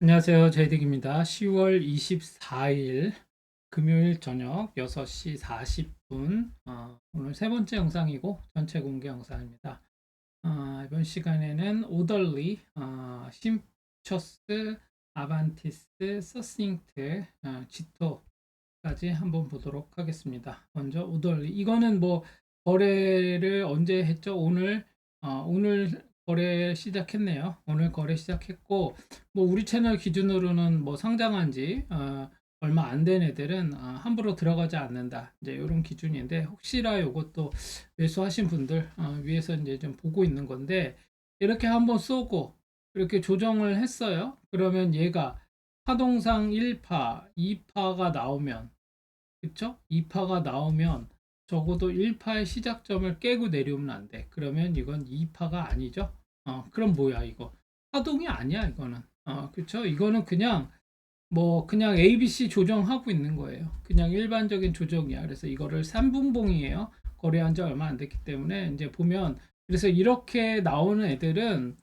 안녕하세요. 제이득입니다. 10월 24일 금요일 저녁 6시 40분 어, 오늘 세 번째 영상이고 전체 공개 영상입니다. 어, 이번 시간에는 오덜리, 어, 심처스, 아반티스, 서싱트, 어, 지토까지 한번 보도록 하겠습니다. 먼저 오덜리 이거는 뭐 거래를 언제 했죠? 오늘 어, 오늘 거래 시작했네요. 오늘 거래 시작했고 뭐 우리 채널 기준으로는 뭐 상장한 지 어, 얼마 안 된 애들은 어, 함부로 들어가지 않는다. 이제 이런 기준인데 혹시라 이것도 매수하신 분들 어, 위에서 이제 좀 보고 있는 건데 이렇게 한번 쏘고 이렇게 조정을 했어요. 그러면 얘가 파동상 1파, 2파가 나오면 그쵸? 2파가 나오면 적어도 1파의 시작점을 깨고 내려오면 안 돼. 그러면 이건 2파가 아니죠. 어, 그럼 뭐야 이거? 파동이 아니야 이거는. 어, 그쵸? 이거는 그냥 뭐 그냥 ABC 조정하고 있는 거예요. 그냥 일반적인 조정이야. 그래서 이거를 3분봉이에요. 거래한 지 얼마 안 됐기 때문에 이제 보면 그래서 이렇게 나오는 애들은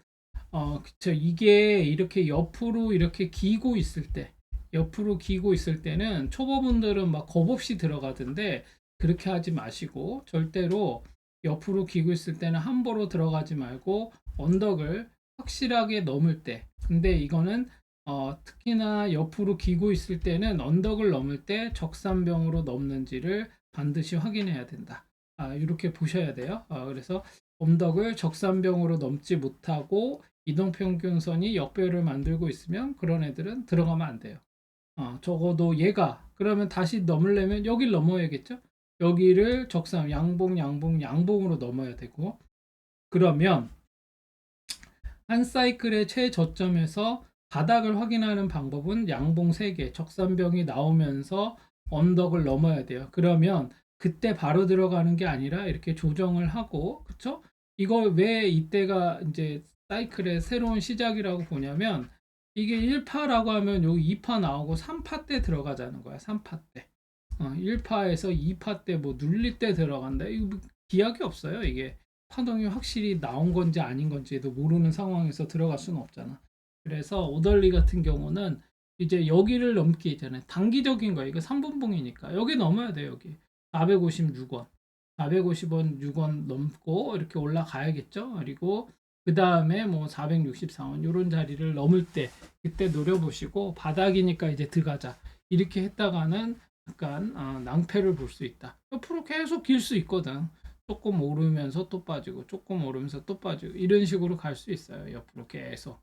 어 그쵸 이게 이렇게 옆으로 이렇게 기고 있을 때 옆으로 기고 있을 때는 초보분들은 막 겁 없이 들어가던데 그렇게 하지 마시고 절대로 옆으로 기고 있을 때는 함부로 들어가지 말고 언덕을 확실하게 넘을 때 근데 이거는 어, 특히나 옆으로 기고 있을 때는 언덕을 넘을 때 적산병으로 넘는지를 반드시 확인해야 된다. 아, 이렇게 보셔야 돼요. 아, 그래서 언덕을 적산병으로 넘지 못하고 이동평균선이 역배를 만들고 있으면 그런 애들은 들어가면 안 돼요. 어, 적어도 얘가 그러면 다시 넘으려면 여길 넘어야겠죠? 여기를 적산 양봉 양봉 양봉으로 넘어야 되고 그러면 한 사이클의 최저점에서 바닥을 확인하는 방법은 양봉 3개, 적산병이 나오면서 언덕을 넘어야 돼요. 그러면 그때 바로 들어가는 게 아니라 이렇게 조정을 하고, 그쵸? 이걸 왜 이때가 이제 사이클의 새로운 시작이라고 보냐면, 이게 1파라고 하면 여기 2파 나오고 3파 때 들어가자는 거야. 3파 때. 어, 1파에서 2파 때 뭐 눌릴 때 들어간다. 이거 뭐 기약이 없어요. 이게 파동이 확실히 나온 건지 아닌 건지도 모르는 상황에서 들어갈 수는 없잖아. 그래서 오덜리 같은 경우는 이제 여기를 넘기 있잖아요. 단기적인 거예요. 이거 3분봉이니까. 여기 넘어야 돼요, 여기. 456원. 450원, 6원 넘고 이렇게 올라가야겠죠. 그리고 그 다음에 뭐 464원 이런 자리를 넘을 때 그때 노려보시고 바닥이니까 이제 들어가자. 이렇게 했다가는 약간 어, 낭패를 볼 수 있다. 옆으로 계속 길 수 있거든. 조금 오르면서 또 빠지고 조금 오르면서 또 빠지고 이런 식으로 갈 수 있어요. 옆으로 계속.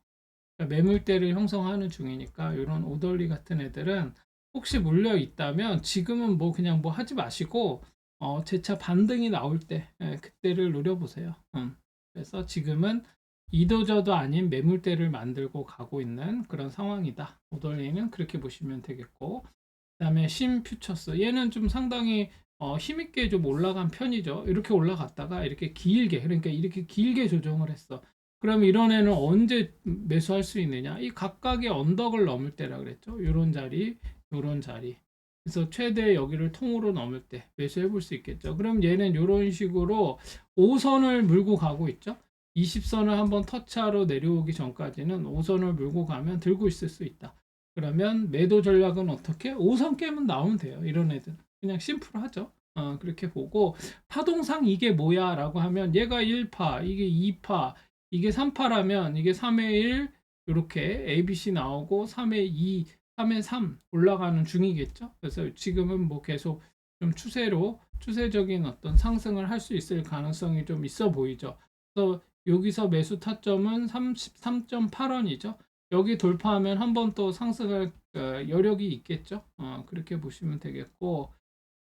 그러니까 매물대를 형성하는 중이니까 이런 오덜리 같은 애들은 혹시 물려 있다면 지금은 뭐 그냥 뭐 하지 마시고 어, 재차 반등이 나올 때 예, 그때를 노려보세요. 음. 그래서 지금은 이도저도 아닌 매물대를 만들고 가고 있는 그런 상황이다. 오덜리는 그렇게 보시면 되겠고 그 다음에 심퓨처스 얘는 좀 상당히 어, 힘있게 좀 올라간 편이죠. 이렇게 올라갔다가 이렇게 길게 그러니까 이렇게 길게 조정을 했어. 그럼 이런 애는 언제 매수할 수 있느냐? 이 각각의 언덕을 넘을 때라 그랬죠. 요런 자리, 요런 자리. 그래서 최대 여기를 통으로 넘을 때 매수해 볼 수 있겠죠. 그럼 얘는 이런 식으로 5선을 물고 가고 있죠. 20선을 한번 터치하러 내려오기 전까지는 5선을 물고 가면 들고 있을 수 있다. 그러면 매도 전략은 어떻게? 5선 깨면 나오면 돼요. 이런 애들. 그냥 심플하죠. 어, 그렇게 보고 파동상 이게 뭐야 라고 하면 얘가 1파, 이게 2파, 이게 3파라면 이게 3의 1 이렇게 ABC 나오고 3의 2, 3의 3 올라가는 중이겠죠. 그래서 지금은 뭐 계속 좀 추세로 추세적인 어떤 상승을 할 수 있을 가능성이 좀 있어 보이죠. 그래서 여기서 매수 타점은 33.8원이죠. 여기 돌파하면 한 번 또 상승할 어, 여력이 있겠죠. 어, 그렇게 보시면 되겠고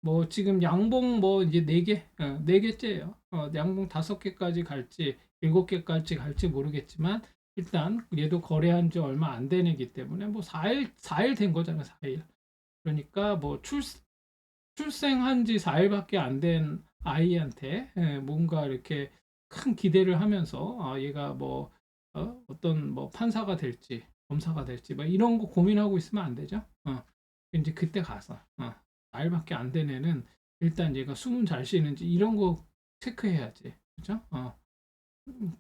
뭐 지금 양봉 뭐 이제 네 개, 어, 네 개째예요. 어, 양봉 다섯 개까지 갈지 일곱 개까지 갈지 모르겠지만 일단 얘도 거래한 지 얼마 안 되기 때문에 뭐 4일 4일 된 거잖아요. 4일. 그러니까 뭐 출, 출생한 지 4일밖에 안 된 아이한테 예, 뭔가 이렇게 큰 기대를 하면서 아, 얘가 뭐 어, 어떤 뭐 판사가 될지 검사가 될지 뭐 이런 거 고민하고 있으면 안 되죠. 어. 이제 그때 가서 어. 4일밖에 안 된 애는 일단 얘가 숨은 잘 쉬는지 이런 거 체크해야지. 그죠? 어.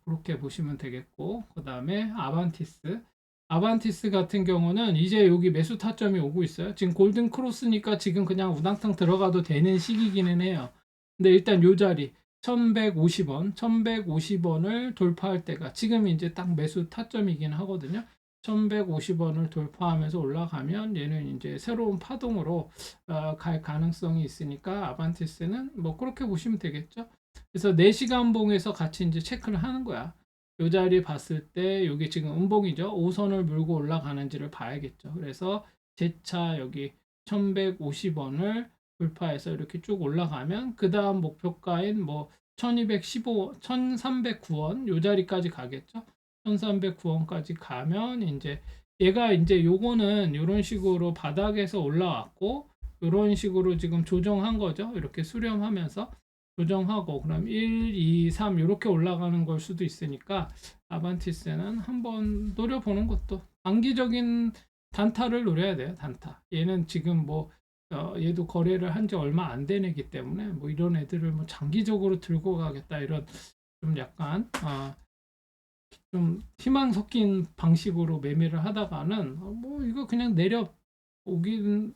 그렇게 보시면 되겠고 그 다음에 아반티스 아반티스 같은 경우는 이제 여기 매수 타점이 오고 있어요. 지금 골든 크로스니까 지금 그냥 우당탕 들어가도 되는 시기기는 해요. 근데 일단 요 자리 1150원, 1150원을 돌파할 때가 지금 이제 딱 매수 타점이긴 하거든요. 1150원을 돌파하면서 올라가면 얘는 이제 새로운 파동으로 어, 갈 가능성이 있으니까 아반티스는 뭐 그렇게 보시면 되겠죠. 그래서 4시간 봉에서 같이 이제 체크를 하는 거야. 요 자리 봤을 때 이게 지금 음봉이죠. 5선을 물고 올라가는지를 봐야겠죠. 그래서 제차 여기 1150원을 돌파해서 이렇게 쭉 올라가면 그 다음 목표가인 뭐 1215, 1309원 요 자리까지 가겠죠. 1309원까지 가면 이제 얘가 이제 요거는 이런 식으로 바닥에서 올라왔고 이런 식으로 지금 조정한 거죠. 이렇게 수렴하면서 조정하고 그럼 1, 2, 3 이렇게 올라가는 걸 수도 있으니까 아반티스는 한번 노려보는 것도 단기적인 단타를 노려야 돼요. 단타. 얘는 지금 뭐 어, 얘도 거래를 한 지 얼마 안 된 애기 때문에 뭐 이런 애들을 뭐 장기적으로 들고 가겠다 이런 좀 약간 어, 좀 희망 섞인 방식으로 매매를 하다가는 어, 뭐 이거 그냥 내려 오긴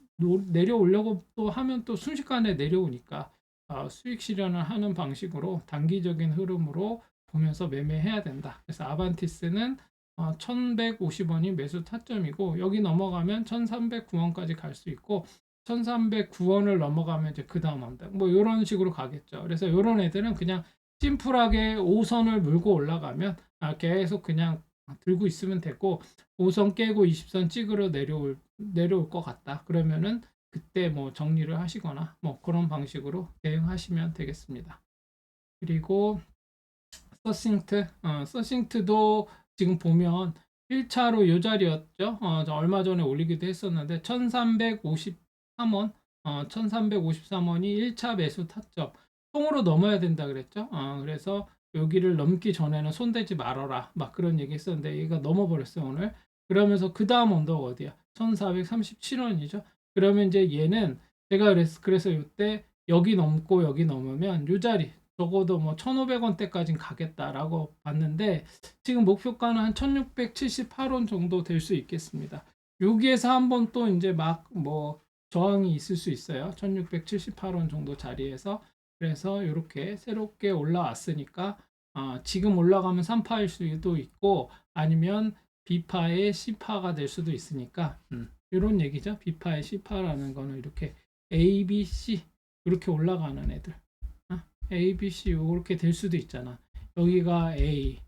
내려오려고 또 하면 또 순식간에 내려오니까 어, 수익 실현을 하는 방식으로 단기적인 흐름으로 보면서 매매해야 된다. 그래서 아반티스는 어, 1150원이 매수 타점이고 여기 넘어가면 1309원까지 갈 수 있고 1309원을 넘어가면 이제 그 다음 언덕 뭐 이런 식으로 가겠죠. 그래서 이런 애들은 그냥 심플하게 5선을 물고 올라가면 아, 계속 그냥 들고 있으면 되고 5선 깨고 20선 찍으러 내려올 내려올 것 같다. 그러면은 그때 뭐 정리를 하시거나 뭐 그런 방식으로 대응하시면 되겠습니다. 그리고 서싱트, 어, 서싱트도 지금 보면 1차로 요 자리였죠. 어, 얼마 전에 올리기도 했었는데 1353원, 어, 1353원이 1차 매수 타점. 통으로 넘어야 된다 그랬죠. 어, 그래서 여기를 넘기 전에는 손대지 말아라. 막 그런 얘기 했었는데 얘가 넘어버렸어요, 오늘. 그러면서 그 다음 언덕 어디야? 1437원이죠. 그러면 이제 얘는 제가 그래서 그래서 이때 여기 넘고 여기 넘으면 요 자리 적어도 뭐 1,500원대까지는 가겠다라고 봤는데 지금 목표가는 한 1,678원 정도 될 수 있겠습니다. 여기에서 한번 또 이제 막 뭐 저항이 있을 수 있어요. 1,678원 정도 자리에서 그래서 이렇게 새롭게 올라왔으니까 어, 지금 올라가면 3파일 수도 있고 아니면 B파의 C파가 될 수도 있으니까 음. 이런 얘기죠. 비파의 C파라는 거는 이렇게 A, B, C 이렇게 올라가는 애들. 어? A, B, C 이렇게 될 수도 있잖아. 여기가 A,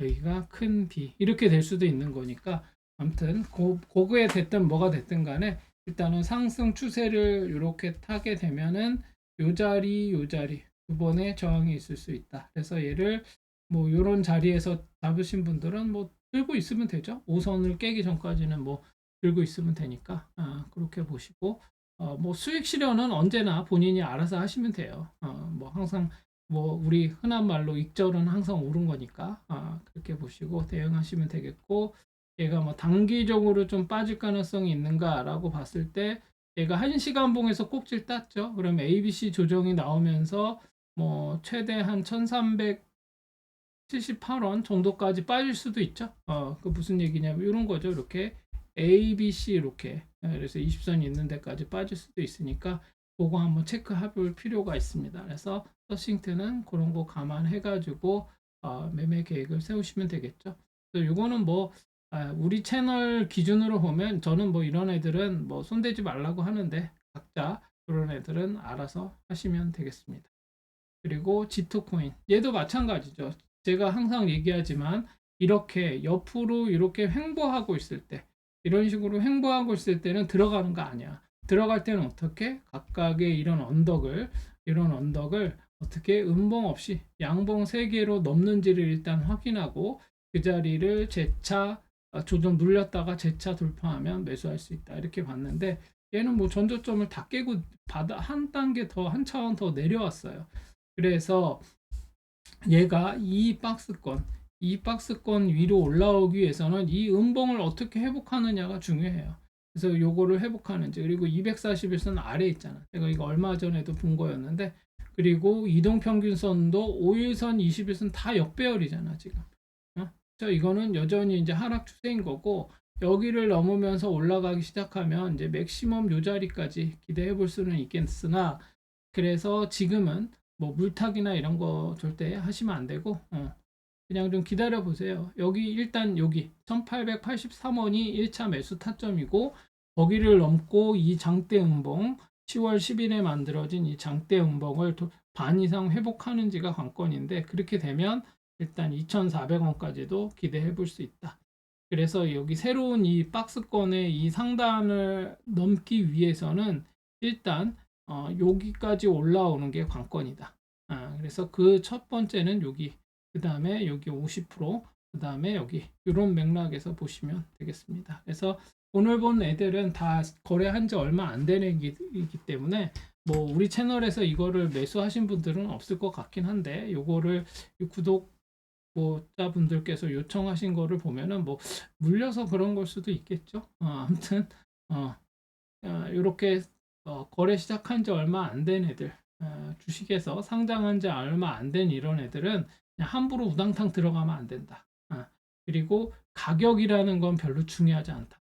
여기가 큰 B 이렇게 될 수도 있는 거니까 아무튼 고, 고그에 됐든 뭐가 됐든 간에 일단은 상승 추세를 이렇게 타게 되면은 요 자리 요 자리 두 번의 저항이 있을 수 있다. 그래서 얘를 뭐 요런 자리에서 잡으신 분들은 뭐 들고 있으면 되죠. 5선을 깨기 전까지는 뭐 들고 있으면 되니까 어, 그렇게 보시고 어, 뭐 수익 실현은 언제나 본인이 알아서 하시면 돼요. 어, 뭐 항상 뭐 우리 흔한 말로 익절은 항상 옳은 거니까 어, 그렇게 보시고 대응하시면 되겠고 얘가 뭐 단기적으로 좀 빠질 가능성이 있는가라고 봤을 때 얘가 1시간 봉에서 꼭지를 땄죠. 그럼 ABC 조정이 나오면서 뭐 최대 한 1378원 정도까지 빠질 수도 있죠. 어, 그 무슨 얘기냐면 이런 거죠. 이렇게 A, B, C 이렇게 예, 그래서 20선이 있는 데까지 빠질 수도 있으니까 그거 한번 체크해 볼 필요가 있습니다. 그래서 서싱트는 그런 거 감안해 가지고 어, 매매 계획을 세우시면 되겠죠. 그래서 이거는 뭐 아, 우리 채널 기준으로 보면 저는 뭐 이런 애들은 뭐 손대지 말라고 하는데 각자 그런 애들은 알아서 하시면 되겠습니다. 그리고 지토코인 얘도 마찬가지죠. 제가 항상 얘기하지만 이렇게 옆으로 이렇게 횡보하고 있을 때 이런 식으로 횡보하고 있을 때는 들어가는 거 아니야. 들어갈 때는 어떻게 각각의 이런 언덕을 이런 언덕을 어떻게 음봉 없이 양봉 3개로 넘는지를 일단 확인하고 그 자리를 재차 어, 조정 눌렸다가 재차 돌파하면 매수할 수 있다. 이렇게 봤는데 얘는 뭐 전저점을 다 깨고 바다 한 단계 더 한 차원 더 내려왔어요. 그래서 얘가 이 박스권 이 박스권 위로 올라오기 위해서는 이 음봉을 어떻게 회복하느냐가 중요해요. 그래서 요거를 회복하는지 그리고 241선 아래 있잖아. 제가 이거 얼마 전에도 본 거였는데 그리고 이동평균선도 5일선, 21선 다 역배열이잖아 지금. 이거는 여전히 이제 하락 추세인 거고 여기를 넘으면서 올라가기 시작하면 이제 맥시멈 요 자리까지 기대해 볼 수는 있겠으나 그래서 지금은 뭐 물타기나 이런 거 절대 하시면 안 되고 어, 그냥 좀 기다려 보세요. 여기 일단 여기 1883원이 1차 매수 타점이고 거기를 넘고 이 장대 음봉 10월 10일에 만들어진 이 장대 음봉을 도- 반 이상 회복하는지가 관건인데 그렇게 되면 일단 2,400원까지도 기대해 볼 수 있다. 그래서 여기 새로운 이 박스권의 이 상단을 넘기 위해서는 일단 어, 여기까지 올라오는 게 관건이다. 아, 그래서 그 첫 번째는 여기, 그 다음에 여기 50%, 그 다음에 여기 이런 맥락에서 보시면 되겠습니다. 그래서 오늘 본 애들은 다 거래한 지 얼마 안된 애기이기 때문에 뭐 우리 채널에서 이거를 매수하신 분들은 없을 것 같긴 한데 요거를 이 구독 자분들께서 요청하신 거를 보면은 뭐 물려서 그런 걸 수도 있겠죠. 어, 아무튼 어, 이렇게 거래 시작한 지 얼마 안 된 애들 어, 주식에서 상장한 지 얼마 안 된 이런 애들은 그냥 함부로 우당탕 들어가면 안 된다. 어, 그리고 가격이라는 건 별로 중요하지 않다.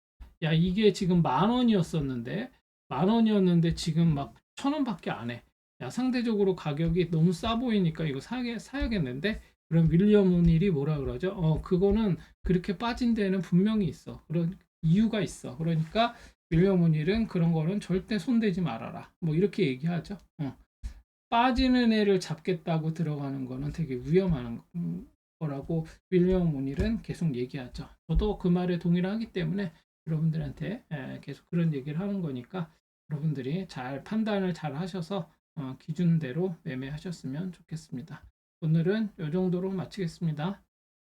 야 이게 지금 만 원이었었는데 만 원이었는데 지금 막 천 원밖에 안 해. 야 상대적으로 가격이 너무 싸 보이니까 이거 사게 사야겠는데 그럼 윌리엄 오닐이 뭐라 그러죠? 어 그거는 그렇게 빠진 데는 분명히 있어. 그런 이유가 있어. 그러니까 윌리엄 오닐은 그런 거는 절대 손대지 말아라. 뭐 이렇게 얘기하죠. 어. 빠지는 애를 잡겠다고 들어가는 거는 되게 위험한 거라고 윌리엄 오닐은 계속 얘기하죠. 저도 그 말에 동의를 하기 때문에 여러분들한테 에, 계속 그런 얘기를 하는 거니까 여러분들이 잘 판단을 잘 하셔서 어, 기준대로 매매하셨으면 좋겠습니다. 오늘은 이 정도로 마치겠습니다.